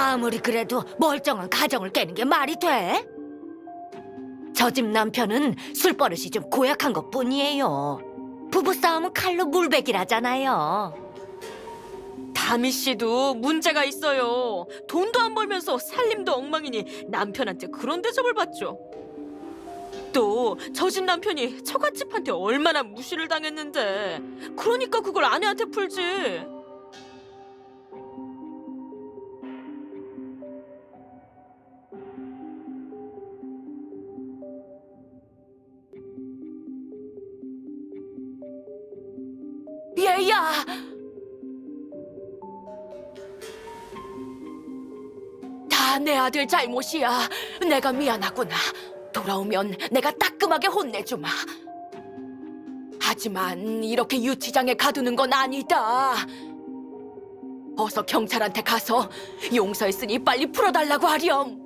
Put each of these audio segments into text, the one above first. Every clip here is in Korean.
아무리 그래도 멀쩡한 가정을 깨는 게 말이 돼? 저 집 남편은 술버릇이 좀 고약한 것 뿐이에요. 부부싸움은 칼로 물베기라잖아요. 다미 씨도 문제가 있어요. 돈도 안 벌면서 살림도 엉망이니 남편한테 그런 대접을 받죠. 또 저 집 남편이 처갓집한테 얼마나 무시를 당했는데 그러니까 그걸 아내한테 풀지. 다 내 아들 잘못이야. 내가 미안하구나. 돌아오면 내가 따끔하게 혼내주마. 하지만 이렇게 유치장에 가두는 건 아니다. 어서 경찰한테 가서 용서했으니 빨리 풀어달라고 하렴.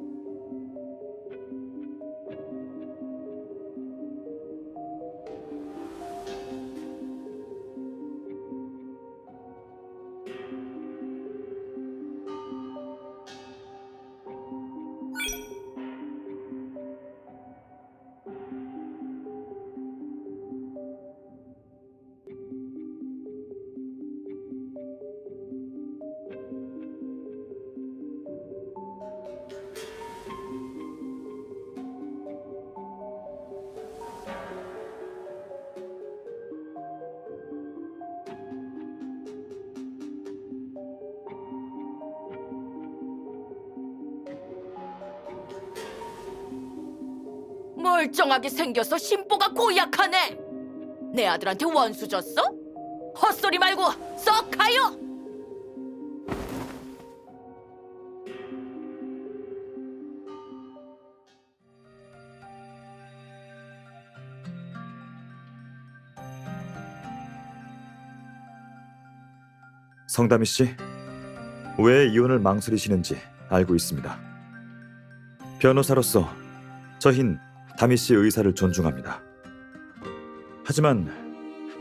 멀쩡하게 생겨서 심보가 고약하네. 내 아들한테 원수 줬어? 헛소리 말고 썩 가요. 성다미 씨, 왜 이혼을 망설이시는지 알고 있습니다. 변호사로서 저흰 다미 씨의 의사를 존중합니다. 하지만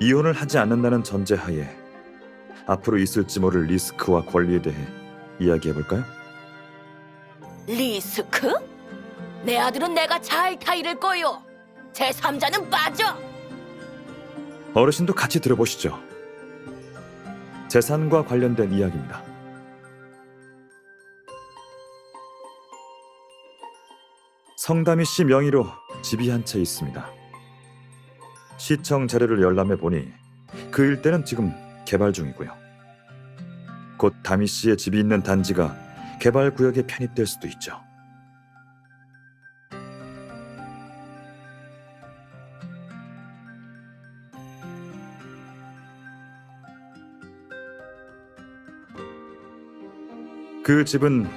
이혼을 하지 않는다는 전제하에 앞으로 있을지 모를 리스크와 권리에 대해 이야기해 볼까요? 리스크? 내 아들은 내가 잘 타이를 거요. 제 3자는 빠져. 어르신도 같이 들어보시죠. 재산과 관련된 이야기입니다. 성다미 씨 명의로 집이 한 채 있습니다. 시청 자료를 열람해 보니 그 일대는 지금 개발 중이고요. 곧 다미 씨의 집이 있는 단지가 개발 구역에 편입될 수도 있죠. 그 집은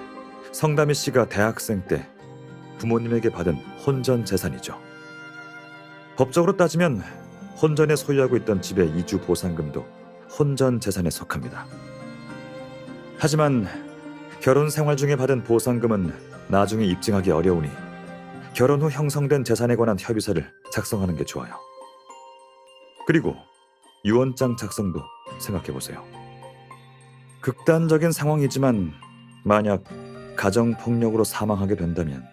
성다미 씨가 대학생 때 부모님에게 받은 혼전 재산이죠. 법적으로 따지면 혼전에 소유하고 있던 집의 이주 보상금도 혼전 재산에 속합니다. 하지만 결혼 생활 중에 받은 보상금은 나중에 입증하기 어려우니 결혼 후 형성된 재산에 관한 협의서를 작성하는 게 좋아요. 그리고 유언장 작성도 생각해 보세요. 극단적인 상황이지만 만약 가정 폭력으로 사망하게 된다면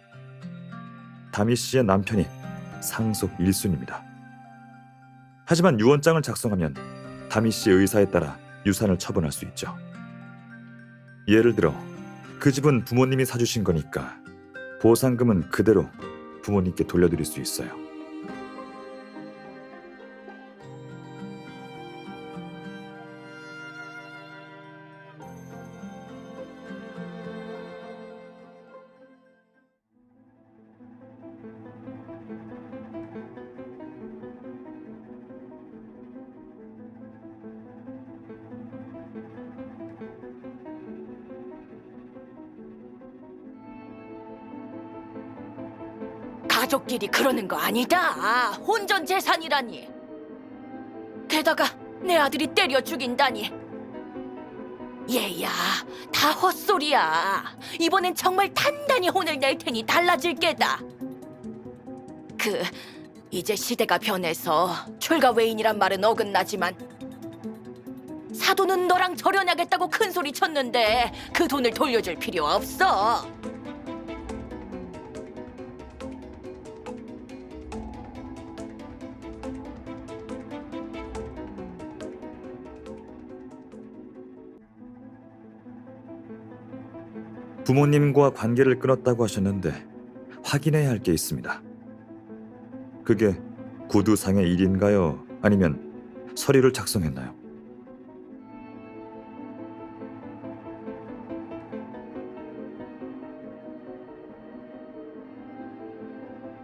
다미 씨의 남편이 상속 1순입니다. 하지만 유언장을 작성하면 다미 씨의 의사에 따라 유산을 처분할 수 있죠. 예를 들어 그 집은 부모님이 사주신 거니까 보상금은 그대로 부모님께 돌려드릴 수 있어요. 가족끼리 그러는 거 아니다. 혼전 재산이라니. 게다가 내 아들이 때려 죽인다니. 얘야, 다 헛소리야. 이번엔 정말 단단히 혼을 낼 테니 달라질 게다. 그 이제 시대가 변해서 출가 외인이란 말은 어긋나지만 사돈은 너랑 절연하겠다고 큰 소리 쳤는데 그 돈을 돌려줄 필요 없어. 부모님과 관계를 끊었다고 하셨는데 확인해야 할 게 있습니다. 그게 구두상의 일인가요? 아니면 서류를 작성했나요?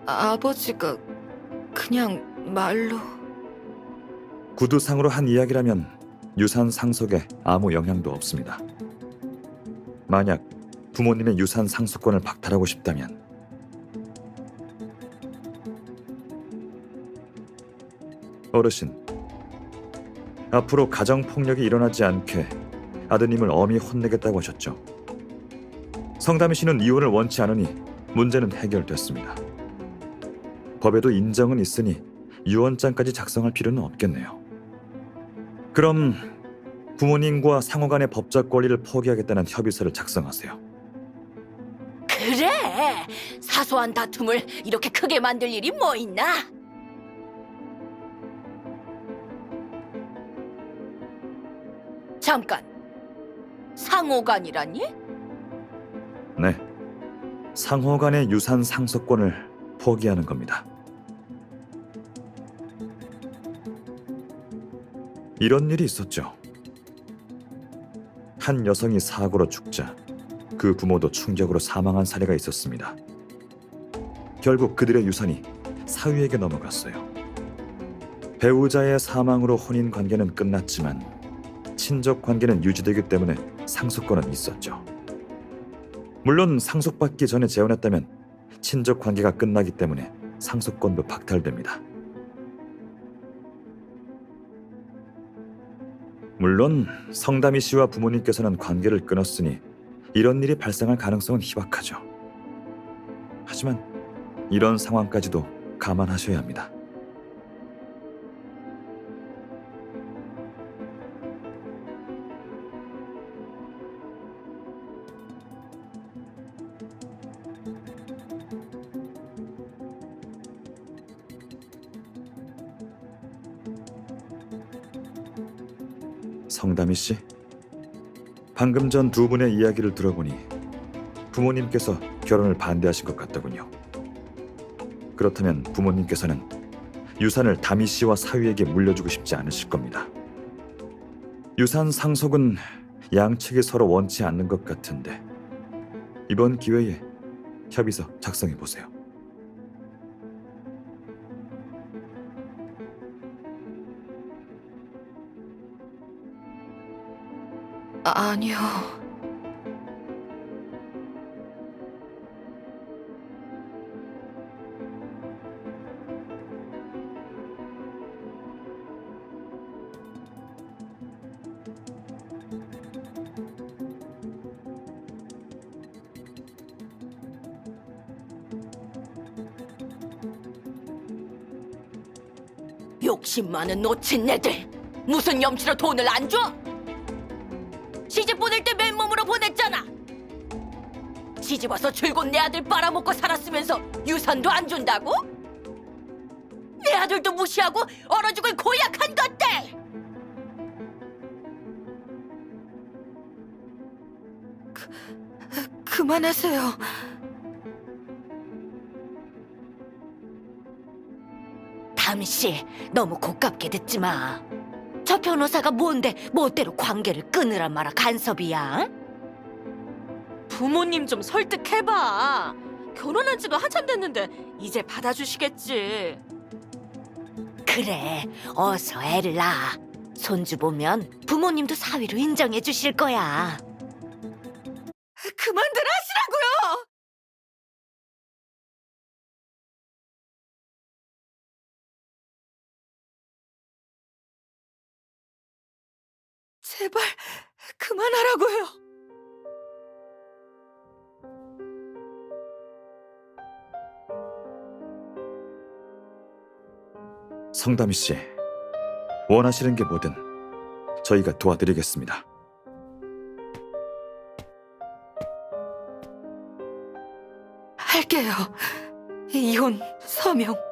아버지가 그냥 말로 구두상으로 한 이야기라면 유산 상속에 아무 영향도 없습니다. 만약 부모님의 유산 상속권을 박탈하고 싶다면 어르신 앞으로 가정 폭력이 일어나지 않게 아드님을 엄히 혼내겠다고 하셨죠. 성담이 씨는 이혼을 원치 않으니 문제는 해결됐습니다. 법에도 인정은 있으니 유언장까지 작성할 필요는 없겠네요. 그럼 부모님과 상호 간의 법적 권리를 포기하겠다는 협의서를 작성하세요. 사소한 다툼을 이렇게 크게 만들 일이 뭐 있나? 잠깐. 상호간이라니? 네. 상호 간의 유산 상속권을 포기하는 겁니다. 이런 일이 있었죠. 한 여성이 사고로 죽자 그 부모도 충격으로 사망한 사례가 있었습니다. 결국 그들의 유산이 사위에게 넘어갔어요. 배우자의 사망으로 혼인 관계는 끝났지만 친족 관계는 유지되기 때문에 상속권은 있었죠. 물론 상속받기 전에 재혼했다면 친족 관계가 끝나기 때문에 상속권도 박탈됩니다. 물론 성담이 씨와 부모님께서는 관계를 끊었으니 이런 일이 발생할 가능성은 희박하죠. 하지만 이런 상황까지도 감안하셔야 합니다. 성담이 씨, 방금 전 두 분의 이야기를 들어보니 부모님께서 결혼을 반대하신 것 같더군요. 그렇다면 부모님께서는 유산을 다미 씨와 사위에게 물려주고 싶지 않으실 겁니다. 유산 상속은 양측이 서로 원치 않는 것 같은데 이번 기회에 협의서 작성해 보세요. 아니요. 욕심 많은 노친네들 무슨 염치로 돈을 안 줘? 시집 보낼 때 맨몸으로 보냈잖아 시집 와서 줄곧 내 아들 빨아먹고 살았으면서 유산도 안 준다고? 내 아들도 무시하고 얼어 죽을 고약한 것들 그만하세요. 담씨 너무 고깝게 듣지 마. 저 변호사가 뭔데 멋대로 관계를 끊으란 말아 간섭이야? 부모님 좀 설득해봐. 결혼한 지도 한참 됐는데 이제 받아주시겠지. 그래, 어서 애를 낳아. 손주 보면 부모님도 사위로 인정해 주실 거야. 그만들 하시라고요. 제발 그만하라고요. 성담이 씨, 원하시는 게 뭐든 저희가 도와드리겠습니다. 할게요. 이혼 서명.